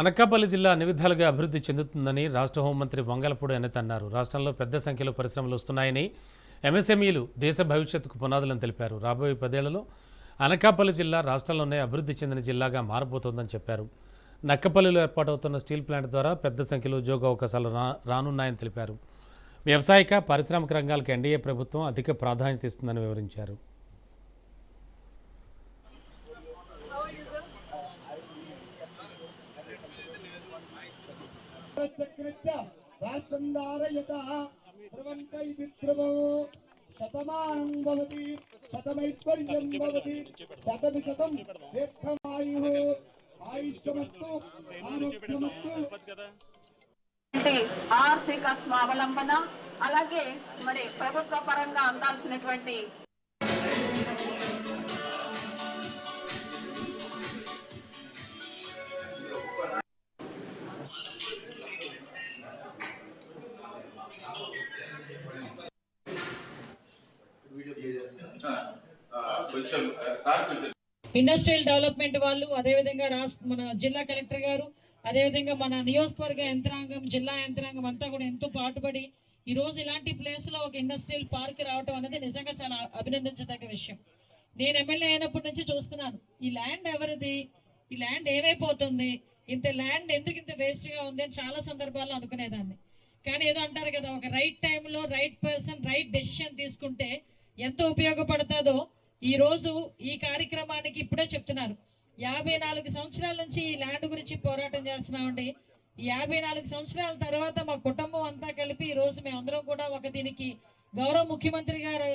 అనకాపల్లి జిల్లా అన్ని విధాలుగా అభివృద్ధి చెందుతుందని రాష్ట్ర హోంమంత్రి వంగలపూడి అనిత అన్నారు రాష్ట్రంలో పెద్ద సంఖ్యలో పరిశ్రమలు వస్తున్నాయని ఎంఎస్ఎంఈలు దేశ భవిష్యత్తుకు పునాదులను తెలిపారు. రాబోయే పదేళ్ళలో అనకాపల్లి జిల్లా రాష్ట్రంలోనే అభివృద్ధి చెందిన జిల్లాగా మారబోతోందని చెప్పారు. నక్కపల్లిలో ఏర్పాటవుతున్న స్టీల్ ప్లాంట్ ద్వారా పెద్ద సంఖ్యలో ఉద్యోగ అవకాశాలు రా రానున్నాయని తెలిపారు. వ్యవసాయక పారిశ్రామిక రంగాలకు ఎన్డీఏ ప్రభుత్వం అధిక ప్రాధాన్యత ఇస్తుందని వివరించారు. చక్రచ్చ రాష్ట్రం ధారయత శతమానం భవతి శతమైశ్వర్యం భవతి శతమి శతం దీర్ఘమాయు. ఆయుష్యమస్తు ఆరోగ్యమస్తు. అంటే ఆర్థిక స్వావలంబన అలాగే మరి ప్రభుత్వ పరంగా అందాల్సినటువంటి కొంచెం సార్ కొంచెం ఇండస్ట్రియల్ డెవలప్మెంట్ వాళ్ళు అదేవిధంగా రాష్ట్ర మన జిల్లా కలెక్టర్ గారు అదేవిధంగా మన నియోజకవర్గ యంత్రాంగం జిల్లా యంత్రాంగం అంతా కూడా ఎంతో పాటుపడి ఈ రోజు ఇలాంటి ప్లేస్లో ఒక ఇండస్ట్రియల్ పార్క్ రావటం అనేది నిజంగా చాలా అభినందించదగ్గ విషయం. నేను ఎమ్మెల్యే అయినప్పటి నుంచి చూస్తున్నాను ఈ ల్యాండ్ ఎవరిది? ఈ ల్యాండ్ ఏమైపోతుంది? ఇంత ల్యాండ్ ఎందుకు ఇంత వేస్ట్గా ఉంది అని చాలా సందర్భాల్లో అనుకునేదాన్ని. కానీ ఏదో అంటారు కదా ఒక రైట్ టైంలో రైట్ పర్సన్ రైట్ డెసిషన్ తీసుకుంటే ఎంత ఉపయోగపడుతుందో ఈ రోజు ఈ కార్యక్రమానికి ఇప్పుడే చెప్తున్నారు. యాభై నాలుగు సంవత్సరాల నుంచి ఈ ల్యాండ్ గురించి పోరాటం చేస్తున్నామండి. ఈ యాభై నాలుగు సంవత్సరాల తర్వాత మా కుటుంబం అంతా కలిపి ఈ రోజు మేమందరం కూడా ఒక దీనికి గౌరవ ముఖ్యమంత్రి గారి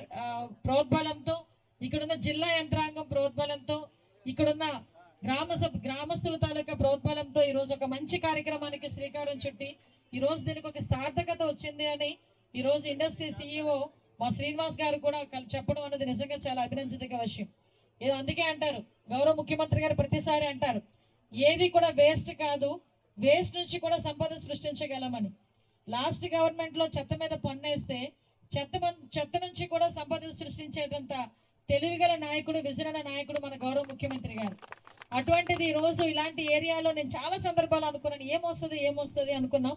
ప్రోద్బలంతో ఇక్కడున్న జిల్లా యంత్రాంగం ప్రోద్బలంతో ఇక్కడున్న గ్రామ సభ గ్రామస్తుల తాలూకా ప్రోద్బలంతో ఈరోజు ఒక మంచి కార్యక్రమానికి శ్రీకారం చుట్టి ఈ రోజు దీనికి ఒక సార్థకత వచ్చింది అని ఈ రోజు ఇండస్ట్రీ సీఈఓ మా శ్రీనివాస్ గారు కూడా చెప్పడం అనేది నిజంగా చాలా అభినందించదగ్గ విషయం. ఏదో అందుకే అంటారు గౌరవ ముఖ్యమంత్రి గారు ప్రతిసారి అంటారు ఏది కూడా వేస్ట్ కాదు వేస్ట్ నుంచి కూడా సంపద సృష్టించగలమని. లాస్ట్ గవర్నమెంట్లో చెత్త మీద పన్నేస్తే చెత్త చెత్త నుంచి కూడా సంపద సృష్టించేదంత తెలివిగల నాయకుడు విజరణ నాయకుడు మన గౌరవ ముఖ్యమంత్రి గారు. అటువంటిది ఈరోజు రోజు ఇలాంటి ఏరియాలో నేను చాలా సందర్భాలు అనుకున్నాను ఏమొస్తుంది ఏమొస్తుంది అనుకున్నాం.